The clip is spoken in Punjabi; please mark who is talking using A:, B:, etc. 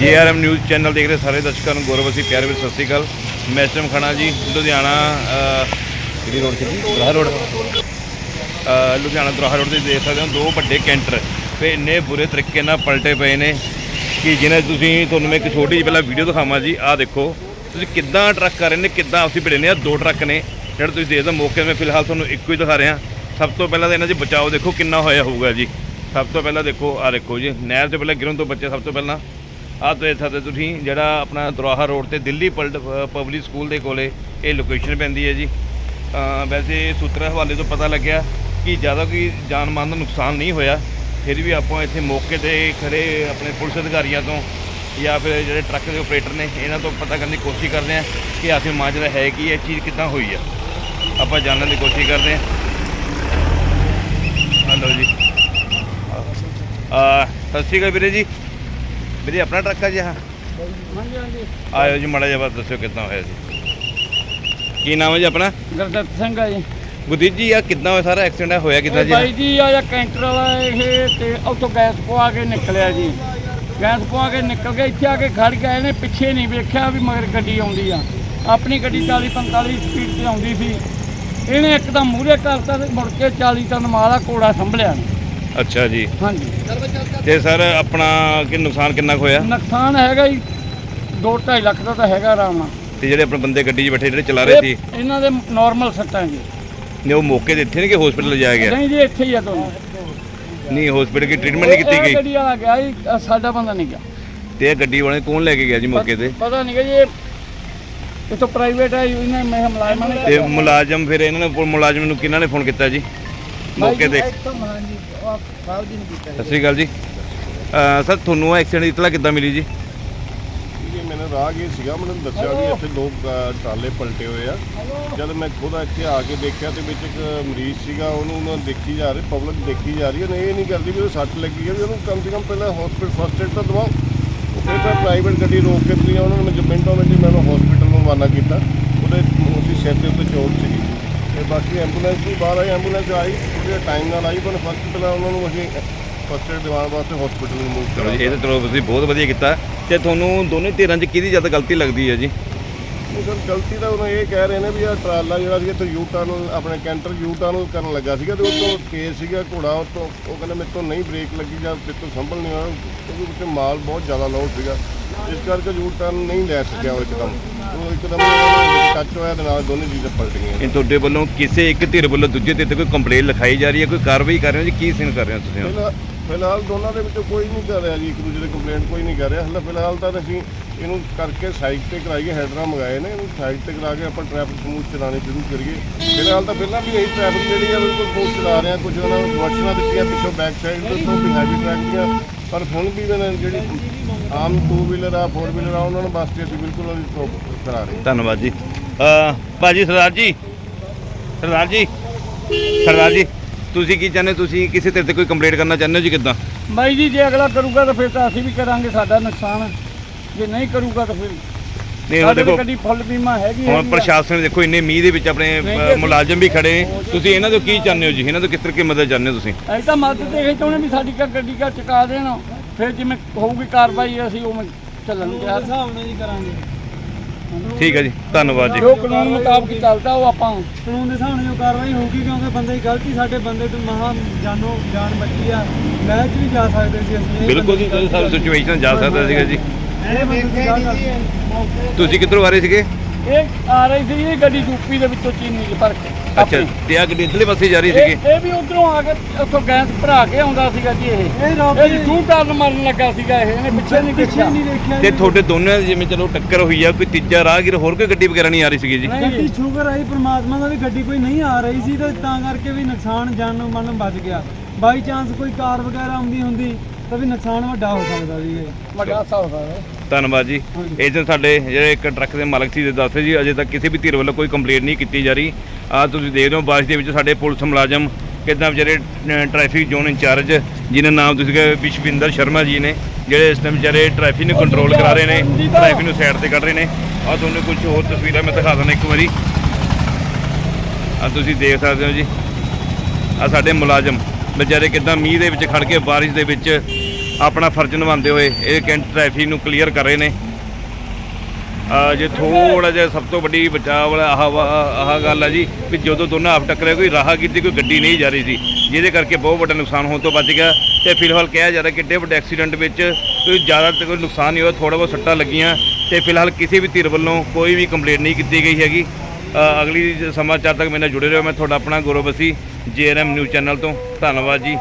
A: ਜੇਆਰਐਮ ਨਿਊਜ਼ ਚੈਨਲ ਦੇਖ ਰਹੇ ਸਾਰੇ ਦਰਸ਼ਕਾਂ ਨੂੰ ਗੌਰਵ ਅਸੀਂ, ਪਿਆਰੇ ਵਿੱਚ ਸਤਿ ਸ਼੍ਰੀ ਅਕਾਲ। ਮੈਂ ਇਸ ਖਾਣਾ ਜੀ, ਲੁਧਿਆਣਾ ਕਿਹੜੀ ਰੋਡ ਤੇ ਜੀ? ਦਰਾਹਾ ਰੋਡ। ਲੁਧਿਆਣਾ ਦਰਾਹਾ ਰੋਡ ਤੇ ਦੇਖ ਸਕਦੇ ਹੋ, ਦੋ ਵੱਡੇ ਕੈਂਟਰ। ਤੇ ਇੰਨੇ ਬੁਰੇ ਤਰੀਕੇ ਨਾਲ ਪਲਟੇ ਪਏ ਨੇ ਕਿ ਜਿਹਨੇ ਤੁਸੀਂ, ਤੁਹਾਨੂੰ ਮੈਂ ਇੱਕ ਛੋਟੀ ਜਿਹੀ ਪਹਿਲਾਂ ਵੀਡੀਓ ਦਿਖਾਵਾਂ ਜੀ, ਆਹ ਦੇਖੋ। ਤੁਸੀਂ ਕਿੱਦਾਂ ਟਰੱਕ ਕਰ ਰਹੇ ਨੇ, ਕਿੱਦਾਂ ਆਪਸੀ ਭਿੜੇ ਨੇ ਆ ਦੋ ਟਰੱਕ ਨੇ। ਜਿਹੜਾ ਤੁਸੀਂ ਦੇਖਦੇ ਹੋ, ਮੌਕੇ ਮੈਂ ਫਿਲਹਾਲ ਤੁਹਾਨੂੰ ਇੱਕੋ ਹੀ ਦਿਖਾ ਰਿਹਾ। ਸਭ ਤੋਂ ਪਹਿਲਾਂ ਤਾਂ ਇਹਨਾਂ 'ਚ ਬਚਾਓ ਦੇਖੋ ਕਿੰਨਾ ਹੋਇਆ ਹੋਊਗਾ ਜੀ। ਸਭ ਤੋਂ ਪਹਿਲਾਂ ਦੇਖੋ, ਆਹ ਦੇਖੋ ਜੀ, ਨਹਿਰ ਤੋਂ ਪਹਿਲਾਂ ਗਿਰਨ ਤੋਂ ਬੱਚੇ ਸਭ ਤੋਂ ਪਹਿਲਾਂ। ਆਹ ਤੋਂ ਇੱਥੇ ਤੁਸੀਂ ਜਿਹੜਾ ਆਪਣਾ ਦਰਾਹਾ ਰੋਡ ਤੇ ਦਿੱਲੀ ਪਲਟ ਪਬਲਿਕ ਸਕੂਲ ਦੇ ਕੋਲੇ ਇਹ ਲੋਕੇਸ਼ਨ ਪੈਂਦੀ ਹੈ ਜੀ। ਵੈਸੇ ਸੂਤਰਾਂ ਹਵਾਲੇ ਤੋਂ ਪਤਾ ਲੱਗਿਆ ਕਿ ਜ਼ਿਆਦਾ ਕੋਈ ਜਾਨ ਮਾਲ ਦਾ ਨੁਕਸਾਨ ਨਹੀਂ ਹੋਇਆ। ਫਿਰ ਵੀ ਆਪਾਂ ਇੱਥੇ ਮੌਕੇ ਤੇ ਖੜੇ ਆਪਣੇ ਪੁਲਿਸ ਅਧਿਕਾਰੀਆਂ ਤੋਂ ਜਾਂ ਫਿਰ ਜਿਹੜੇ ਟਰੱਕ ਦੇ ਆਪਰੇਟਰ ਨੇ, ਇਹਨਾਂ ਤੋਂ ਪਤਾ ਕਰਨ ਦੀ ਕੋਸ਼ਿਸ਼ ਕਰਦੇ ਹਾਂ ਕਿ ਆਖਿਰ ਮਾਜਰਾ ਹੈ ਕੀ, ਇਹ ਚੀਜ਼ ਕਿੱਦਾਂ ਹੋਈ ਆ। ਆਪਾਂ ਜਾਣਨ ਦੀ ਕੋਸ਼ਿਸ਼ ਕਰਦੇ ਹਾਂ। ਹਲੋ ਜੀ। ਆ, ਸਤਿ ਸ਼੍ਰੀ ਅਕਾਲ ਵੀਰੇ ਜੀ। ਵੀਰੇ ਆਪਣਾ ਟਰੱਕ ਆ ਜੀ ਆਹ?
B: ਹਾਂਜੀ ਹਾਂਜੀ
A: ਆਇਓ ਜੀ ਮਾੜਾ ਜਿਹਾ ਦੱਸਿਓ ਕਿੱਦਾਂ ਹੋਇਆ ਜੀ। ਕੀ ਨਾਮ ਹੈ ਜੀ ਆਪਣਾ?
B: ਗੁਰਦੱਤ ਸਿੰਘ ਆ ਜੀ।
A: ਗੁਰਦੀਪ ਜੀ ਆ ਕਿੱਦਾਂ ਹੋਇਆ? ਸਾਰਾ ਐਕਸੀਡੈਂਟ ਹੋਇਆ ਕਿੱਦਾਂ ਜੀ?
B: ਬਾਈ ਜੀ ਆ ਜਾਂ ਕੈਂਟਰ ਵਾਲਾ ਇਹ ਤੇ ਉੱਥੋਂ ਗੈਸ ਪਵਾ ਕੇ ਨਿਕਲਿਆ ਜੀ। ਗੈਸ ਪਵਾ ਕੇ ਨਿਕਲ ਕੇ ਇੱਥੇ ਆ ਕੇ ਖੜ ਗਿਆ ਇਹਨੇ ਪਿੱਛੇ ਨਹੀਂ ਵੇਖਿਆ ਵੀ ਮਗਰ ਗੱਡੀ ਆਉਂਦੀ ਆ। ਆਪਣੀ ਗੱਡੀ 40 45 ਸਪੀਡ ਤੇ ਆਉਂਦੀ ਸੀ। ਇਹਨੇ ਇੱਕਦਮ ਮੂਹਰੇ ਕਰਤਾ ਤੇ ਮੁੜ ਕੇ 40 ਟਨ ਮਾਲ ਕੋੜਾ ਸੰਭਲਿਆ।
A: ਅੱਛਾ ਜੀ।
B: ਹਾਂਜੀ।
A: ਤੇ ਸਰ ਆਪਣਾ ਕਿ ਨੁਕਸਾਨ ਕਿੰਨਾ ਕੁ ਹੋਇਆ?
B: ਨੁਕਸਾਨ ਹੈਗਾ ਜੀ 2.5 ਲੱਖ ਦਾ ਤਾਂ ਹੈਗਾ ਆਰਾਮ ਨਾਲ।
A: ਤੇ ਜਿਹੜੇ ਆਪਣੇ ਬੰਦੇ ਗੱਡੀ 'ਚ ਬੈਠੇ ਜਿਹੜੇ ਚਲਾ ਰਹੇ ਸੀ?
B: ਇਹ- ਇਹਨਾਂ ਦੇ ਨਾਰਮਲ ਸੱਟਾਂ ਜੀ।
A: ਨੇ ਉਹ ਮੌਕੇ ਤੇ ਇੱਥੇ ਨੇ ਕਿ ਹਸਪੀਟਲ ਲਿਜਾਇਆ ਗਿਆ?
B: ਨਹੀਂ ਜੀ ਇੱਥੇ ਹੀ ਆ ਦੋਨੋਂ।
A: ਨਹੀਂ ਹਸਪੀਟਲ ਦੀ ਟ੍ਰੀਟਮੈਂਟ ਨਹੀਂ ਕੀਤੀ
B: ਇਹ
A: ਗਈ?
B: ਗੱਡੀ ਵਾਲਾ ਗਿਆ ਜੀ ਅ, ਸਾਡਾ ਬੰਦਾ ਨਹੀਂ ਗਿਆ।
A: ਤੇ ਇਹ ਗੱਡੀ ਵਾਲੇ ਕੌਣ ਲੈ ਕੇ ਗਿਆ ਜੀ ਮੌਕੇ ਤੇ?
B: ਪਤਾ ਨਹੀਂ ਕਿ ਜੀ ਇਹ ਇਹ ਤਾਂ ਪ੍ਰਾਈਵੇਟ ਹੈ ਇਹਨੇ ਮੈਂ ਮੁਲਾਜ਼ਮਾਂ ਨੇ
A: ਤੇ ਮੁਲਾਜ਼ਮ ਫਿਰ ਇਹਨਾਂ ਨੇ ਮੁਲਾਜ਼ਮ ਨੂੰ ਕਿਹਨਾਂ ਨੇ ਫੋਨ ਕੀਤਾ ਜੀ? ਮੌਕੇ ਤੇ
B: ਹਾਂਜੀ ਉਹ ਸਾਹਿਬ ਜੀ ਨੇ ਕੀਤਾ
A: ਸਤਿ ਸ਼੍ਰੀ ਅਕਾਲ ਜੀ। ਅਹ ਸਰ ਤੁਹਾਨੂੰ ਐਕਸੀਡੈਂਟ ਦੀ ਇਤਲਾ ਕਿੱਦਾਂ ਮਿਲੀ ਜੀ?
C: ਇਹ ਮੈਨੂੰ ਰਾਹਗੀਰ ਸੀਗਾ ਮੈਨੂੰ ਦੱਸਿਆ ਵੀ ਇੱਥੇ ਦੋ ਅ, ਟਰਾਲੇ ਪਲਟੇ ਹੋਏ ਆ। ਜਦ ਮੈਂ ਖੁਦ ਇੱਥੇ ਆ ਕੇ ਦੇਖਿਆ ਤੇ ਵਿੱਚ ਇੱਕ ਮਰੀਜ਼ ਸੀਗਾ ਉਹਨੂੰ ਉਹਨਾਂ ਦੇਖੀ ਜਾ ਰਹੀ ਪਬਲਿਕ ਦੇਖੀ ਜਾ ਰਹੀ ਹੈ ਇਹ ਨਹੀਂ ਕਰਦੀ ਵੀ ਉਹ ਸੱਟ ਲੱਗੀ ਹੈ ਵੀ ਉਹਨੂੰ ਕਮ ਸੇ ਕਮ ਪਹਿਲਾਂ ਹਸਪੀਟਲ ਫਸਟ ਏਡ ਤਾਂ ਦਵਾਓ। ਉਹ ਫਿਰ ਤਾਂ ਪ੍ਰਾਈਵੇਟ ਗੱਡੀ ਰੋਕ ਕੇ ਤੁਸੀਂ ਉਹਨਾਂ ਨੇ ਮਿੰਟੋ ਮਿੰਟ ਹੀ ਮੈਨੂੰ ਹਸਪੀਟਲ ਨੂੰ ਰਵਾਨਾ ਕੀਤਾ। ਉਹਦੇ ਉਹਦੀ ਸਿਰ ਦੇ ਉੱਤੇ ਚੋਟ ਸੀਗੀ। ਤੇ ਬਾਕੀ ਐਂਬੂਲੈਂਸ ਵੀ ਬਾਹਰ ਆਈ ਐਂਬੂਲੈਂਸ ਆਈ ਥੋੜ੍ਹੇ ਟਾਈਮ ਨਾਲ ਆਈ ਪਰ ਫਸਟ ਪਹਿਲਾਂ ਉਹਨਾਂ ਨੂੰ ਅਸੀਂ ਫਸਟ ਏਡ ਦਿਵਾਉਣ ਵਾਸਤੇ ਹਸਪੀਟਲ ਨੂੰ ਮੂਵ
A: ਚਲੋ ਜੀ
C: ਕਰਾਂਗੇ
A: ਇਹ ਤਾਂ ਚਲੋ ਤੁਸੀਂ ਬਹੁਤ ਵਧੀਆ ਕੀਤਾ। ਤੇ ਤੁਹਾਨੂੰ ਦੋਨੇ ਧਿਰਾਂ 'ਚ ਕਿਹਦੀ ਜ਼ਿਆਦਾ ਗਲਤੀ ਲੱਗਦੀ ਹੈ ਜੀ?
C: ਉਹ ਸਰ ਗਲਤੀ ਤਾਂ ਉਹਨੂੰ ਇਹ ਕਹਿ ਰਹੇ ਨੇ ਵੀ ਆ ਟਰਾਲਾ ਜਿਹੜਾ ਸੀ ਇੱਥੇ ਯੂ ਟਰਨ ਆਪਣੇ ਕੈਂਟਰ ਯੂ ਟਰਨ ਕਰਨ ਲੱਗਾ ਸੀਗਾ ਤੇ ਉਹ ਤੋਂ ਤੇਜ਼ ਸੀਗਾ ਘੋੜਾ ਉਹ ਤੋਂ ਉਹ ਕਹਿੰਦਾ ਮੇਰੇ ਤੋਂ ਨਹੀਂ ਬ੍ਰੇਕ ਲੱਗੀ ਜਾਂ ਮੇਰੇ ਤੋਂ ਸੰਭਲ ਨਹੀਂ ਹੋਇਆ ਕਿਉਂਕਿ ਉੱਤੇ ਮਾਲ ਬਹੁਤ ਜ਼ਿਆਦਾ ਲੋਡ ਸੀਗਾ। ਇਸ ਕਰਕੇ ਯੂ ਟਰਨ ਨਹੀਂ ਲੈ ਸਕਿਆ ਉਹ ਇੱਕਦਮ। ਉਹ ਇੱਕਦਮ ਟੱਚ ਹੋਇਆ ਤੇ ਨਾਲ ਦੋਨੇ ਚੀਜ਼ਾਂ ਪਲਟ ਗਈਆਂ
A: ਇਹ ਤੁਹਾਡੇ ਵੱਲੋਂ ਕਿਸੇ ਇੱਕ ਧਿਰ ਵੱਲੋਂ ਦੂਜੇ ਧਿਰ ਤੇ ਕੋਈ ਕੰਪਲੇਂਟ ਲਿਖਾਈ ਜਾ ਰਹੀ ਹੈ ਕੋਈ ਕਾਰਵਾਈ ਕਰ ਰਹੇ ਹੋ ਜੀ? ਕੀ ਸੀਨ ਕਰ ਰਹੇ ਹੋ ਤੁਸੀਂ
C: ਫਿਲਹਾਲ ਫਿਲਹਾਲ ਦੋਨਾਂ ਦੇ ਵਿੱਚੋਂ ਕੋਈ ਨਹੀਂ ਕਰ ਰਿਹਾ ਜੀ ਇੱਕ ਦੂਜੇ ਦੇ ਕੰਪਲੇਂਟ ਕੋਈ ਨਹੀਂ ਕਰ ਰਿਹਾ। ਹਲੇ ਫਿਲਹਾਲ ਤਾਂ ਅਸੀਂ ਇਹਨੂੰ ਕਰਕੇ ਸਾਈਡ ਤੇ ਕਰਾਈਏ ਹੈਡਰਾਂ ਮੰਗਾਏ ਨੇ ਇਹਨੂੰ ਸਾਈਡ ਤੇ ਕਰਾ ਕੇ ਆਪਾਂ ਟ੍ਰੈਫਿਕ ਸਮੂਥ ਚਲਾਉਣੀ ਸ਼ੁਰੂ ਕਰੀਏ। ਫਿਲਹਾਲ ਤਾਂ ਪਹਿਲਾਂ ਵੀ ਇਹੀ ਟ੍ਰੈਫਿਕ ਜਿਹੜੀ ਆ ਬਿਲਕੁਲ ਸਮੂਥ ਚਲਾ ਰਹੇ ਆ ਕੁਝ ਉਹਨਾਂ ਨੂੰ ਵਾਸ਼ਨਾਂ ਦਿੱਤੀਆਂ ਪਿੱਛੋਂ ਬੈਕ ਸਾਈਡ ਤੋਂ ਵੀ ਹੈਵੀ ਟਰੱਕ ਦੀਆਂ। ਪਰ ਹੁਣ ਵੀ ਜਿਹੜੀ ਆਮ 2 ਵੀਲਰ ਆ 4 ਵੀਲਰ ਆ ਉਹਨਾਂ ਨੂੰ ਵਾਸਤੇ ਅਸੀਂ ਬਿਲਕੁਲ ਉਹਦੀ stop ਕਰਾ ਰਹੇ ਹਾਂ।
A: ਧੰਨਵਾਦ ਜੀ ਅ ਭਾਜੀ ਸਰਦਾਰ ਜੀ ਸਰਦਾਰ ਜੀ ਸਰਦਾਰ ਜੀ ਤੁਸੀਂ ਕੀ ਚਾਹੁੰਦੇ ਹੋ? ਤੁਸੀਂ ਕਿਸੇ ਧਿਰ ਤੇ ਕੋਈ ਕੰਪਲੇਂਟ ਕਰਨਾ ਚਾਹੁੰਦੇ ਹੋ ਜੀ ਕਿੱਦਾਂ
B: ਬਾਈ ਜੀ ਜੇ ਅਗਲਾ ਕਰੂਗਾ ਤਾਂ ਫਿਰ ਤਾਂ ਅਸੀਂ ਵੀ ਕਰਾਂਗੇ ਸਾਡਾ ਨੁਕਸਾਨ ਹੈ। ਜੇ ਨਹੀਂ ਕਰੂਗਾ ਤਾਂ ਫਿਰ
A: ਨਹੀਂ ਹੁਣ
B: ਸਾਡੇ
A: ਦੇਖੋ
B: ਕੋਲ ਗੱਡੀ ਫੁੱਲ ਬੀਮਾ ਹੈਗੀ
A: ਹੁਣ
B: ਹੈਗੀ ਆ।
A: ਪ੍ਰਸ਼ਾਸਨ ਦੇਖੋ ਇੰਨੇ ਮੀਂਹ ਦੇ ਵਿੱਚ ਆਪਣੇ
B: ਨਹੀਂ
A: ਅ,
B: ਜੀ,
A: ਮੁਲਾਜ਼ਮ ਵੀ ਖੜੇ ਨੇ। ਤੁਸੀਂ ਇਹਨਾਂ ਤੋਂ ਕੀ ਚਾਹੁੰਦੇ ਹੋ ਜੀ? ਇਹਨਾਂ ਤੋਂ ਕਿਸ ਤਰ੍ਹਾਂ ਦੀ ਮਦਦ ਚਾਹੁੰਦੇ ਹੋ ਤੁਸੀਂ?
B: ਅਸੀਂ ਤਾਂ ਮਦਦ ਦੇ ਕੇ ਚਾਹੁੰਦੇ ਵੀ ਸਾਡੀ ਕ- ਗੱਡੀ ਕਾ ਚੁਕਾ ਦੇਣ। ਫਿਰ ਜਿਵੇਂ ਹੋਊਗੀ ਕਾਰਵਾਈ ਅਸੀਂ ਉਵੇਂ ਚੱਲਣਗੇ ਹਰ ਹਿਸਾਬ ਨਾਲ ਜੀ ਕਰਾਂਗੇ।
A: ਠੀਕ ਹੈ ਜੀ ਧੰਨਵਾਦ ਜੀ।
B: ਜੋ ਕਾਨੂੰਨ ਮੁਤਾਬਕ ਚੱਲਦਾ ਉਹ ਆਪਾਂ
D: ਕਾਨੂੰਨ ਦੇ ਹਿਸਾਬ ਨਾਲ ਜੋ ਕਾਰਵਾਈ ਹੋਊਗੀ ਕਿਉਂਕਿ ਬੰਦੇ ਦੀ ਗਲਤੀ ਸਾਡੇ ਬੰਦੇ ਤੋਂ ਮਹਾ ਜਾਨੋ ਜਾਨ ਬਚੀ ਆ। ਮੈਂ ਚ ਵੀ ਜਾ ਸਕਦੇ ਸੀ ਅਸੀਂ ਇਹ
A: ਬਿਲਕੁਲ ਜੀ
D: ਬੰਦੇ ਦੀ
A: ਸਭ ਸਿਚੁਏਸ਼ਨ ਜਾ ਸਕਦਾ ਸੀਗਾ ਜੀ।
D: ਇਹ ਬੰਦੇ ਦੀ ਗਲਤੀ
A: ਤੁਸੀਂ ਕਿੱਧਰੋਂ ਆ ਰਹੇ ਸੀਗੇ?
B: ਇਹ ਆ ਰਹੀ ਸੀ ਇਹ ਗੱਡੀ ਯੂਪੀ ਦੇ ਵਿੱਚੋਂ ਚੀਨੀ ਚ ਭਰ ਕੇ
A: ਅੱਛਾ
B: ਆਪਣੀ।
A: ਤੇ ਆ ਗੱਡੀ ਇੱਧਰਲੇ ਪਾਸੇ ਜਾ ਰਹੀ ਸੀਗੀ?
B: ਇਹ ਇਹ ਵੀ ਉਧਰੋਂ ਆ ਕੇ ਉੱਥੋਂ ਗੈਸ ਭਰਾ ਕੇ ਆਉਂਦਾ ਸੀਗਾ ਜੀ ਇਹ।
D: ਇਹ ਰੋਕ
B: ਜੂ ਟਰਨ ਮਾਰਨ ਲੱਗਾ ਸੀਗਾ ਇਹ ਇਹਨੇ ਪਿੱਛੇ ਨਹੀਂ
D: ਪਿੱਛੇ
B: ਦੇਖਿਆ
D: ਨਹੀਂ ਦੇਖਿਆ
A: ਤੇ
D: ਜੀ।
A: ਤੁਹਾਡੇ ਦੋਨਾਂ ਦੀ ਜਿਵੇਂ ਚਲੋ ਟੱਕਰ ਹੋਈ ਆ ਕੋਈ ਤੀਜਾ ਰਾਹਗੀਰ ਹੋਰ ਕੋਈ ਗੱਡੀ ਵਗੈਰਾ ਨਹੀਂ ਆ ਰਹੀ ਸੀਗੀ ਜੀ?
B: ਨਹੀਂ
D: ਗੱਡੀ ਸ਼ੂਗਰ ਆਈ ਪ੍ਰਮਾਤਮਾ ਦਾ ਵੀ ਗੱਡੀ ਕੋਈ ਨਹੀਂ ਆ ਰਹੀ ਸੀ ਤੇ ਤਾਂ ਕਰਕੇ ਵੀ ਨੁਕਸਾਨ ਜਾਨ ਮਨ ਬਚ ਗਿਆ। ਬਾਈ ਚਾਂਸ ਕੋਈ ਕਾਰ ਵਗੈਰਾ ਆਉਂਦੀ ਹੁੰਦੀ। ਤਾਂ ਵੀ ਨੁਕਸਾਨ ਵੱਡਾ ਹੋ ਸਕਦਾ ਸੀ ਇਹ।
B: ਵੱਡਾ ਹਿਸਾਬ ਦਾ
A: ਧੰਨਵਾਦ ਜੀ। ਇਹ ਜੋ ਸਾਡੇ ਜਿਹੜੇ ਇੱਕ ਟਰੱਕ ਦੇ ਮਾਲਕ ਸੀ ਦੇ ਦੱਸੇ ਜੀ ਅਜੇ ਤੱਕ ਕਿਸੇ ਵੀ ਧਿਰ ਵੱਲੋਂ ਕੋਈ ਕੰਪਲੇਂਟ ਨਹੀਂ ਕੀਤੀ ਜਾ ਰਹੀ। ਆ ਤੁਸੀਂ ਦੇਖ ਰਹੇ ਹੋ ਬਾਰਿਸ਼ ਦੇ ਵਿੱਚ ਸਾਡੇ ਪੁਲਿਸ ਮੁਲਾਜ਼ਮ ਕਿੱਦਾਂ ਵਿਚਾਰੇ ਟ੍ਰੈਫਿਕ ਜ਼ੋਨ ਇੰਚਾਰਜ ਜਿਨ੍ਹਾਂ ਨਾਮ ਤੁਸੀਂ ਕਹੇ ਵਿਸ਼ਵਿੰਦਰ ਸ਼ਰਮਾ ਜੀ ਨੇ ਜਿਹੜੇ ਇਸ ਟਾਈਮ ਵਿਚਾਰੇ ਟ੍ਰੈਫਿਕ ਨੂੰ ਕੰਟਰੋਲ ਕਰਾ ਰਹੇ ਨੇ ਟ੍ਰੈਫਿਕ ਨੂੰ ਸਾਈਡ ਤੇ ਕੱਢ ਰਹੇ ਨੇ। ਆ ਤੁਹਾਨੂੰ ਕੁਝ ਹੋਰ ਤਸਵੀਰਾਂ ਮੈਂ ਦਿਖਾ ਦਿੰਦਾ ਇੱਕ ਵਾਰੀ। ਆ ਤੁਸੀਂ ਦੇਖ ਸਕਦੇ ਹੋ ਜੀ। ਆ ਸਾਡੇ ਮੁਲਾਜ਼ਮ ਵਿਚਾਰੇ ਕਿੱਦਾਂ ਮੀਂਹ ਦੇ ਵਿੱਚ ਖੜ ਕੇ ਬਾਰਿਸ਼ ਦੇ ਵਿੱਚ ਆਪਣਾ ਫਰਜ਼ ਨਿਭਾਉਂਦੇ ਹੋਏ ਇਹ ਕੈਂਟ ਟ੍ਰੈਫਿਕ ਨੂੰ ਕਲੀਅਰ ਕਰ ਰਹੇ ਨੇ। ਜੇ ਥੋੜਾ ਜਿਹਾ ਸਭ ਤੋਂ ਵੱਡੀ ਬਚਾਅ ਵਾਲਾ ਆਹ ਆਹ ਗੱਲ ਆ ਜੀ, ਵੀ ਜਦੋਂ ਦੋਨਾਂ ਆਪ ਟੱਕਰੇ ਕੋਈ ਰਾਹ ਕੀਤੀ, ਕੋਈ ਗੱਡੀ ਨਹੀਂ ਜਾ ਰਹੀ ਸੀ, ਜਿਹਦੇ ਕਰਕੇ ਬਹੁਤ ਵੱਡਾ ਨੁਕਸਾਨ ਹੋਣ ਤੋਂ ਬਚ ਗਿਆ। ਤੇ ਫਿਲਹਾਲ ਕਿਹਾ ਜਾ ਰਿਹਾ ਕਿ ਏਡੇ ਵੱਡੇ ਐਕਸੀਡੈਂਟ ਵਿੱਚ ਕੋਈ ਜ਼ਿਆਦਾ ਤੇ ਕੋਈ ਨੁਕਸਾਨ ਨਹੀਂ ਹੋਇਆ ਥੋੜਾ ਬਹੁਤ ਸੱਟਾਂ ਲੱਗੀਆਂ। ਤੇ ਫਿਲਹਾਲ ਕਿਸੇ ਵੀ ਧਿਰ ਵੱਲੋਂ ਕੋਈ ਵੀ ਕੰਪਲੇਂਟ ਨਹੀਂ ਕੀਤੀ ਗਈ ਹੈਗੀ। ਅਗਲੀ ਸਮਾਚਾਰ ਤੱਕ ਮੇਰੇ ਨਾਲ ਜੁੜੇ ਰਹੋ, ਮੈਂ ਤੁਹਾਡਾ ਆਪਣਾ Gaurav Bassi JRM news channel ਤੋਂ। ਧੰਨਵਾਦ ਜੀ।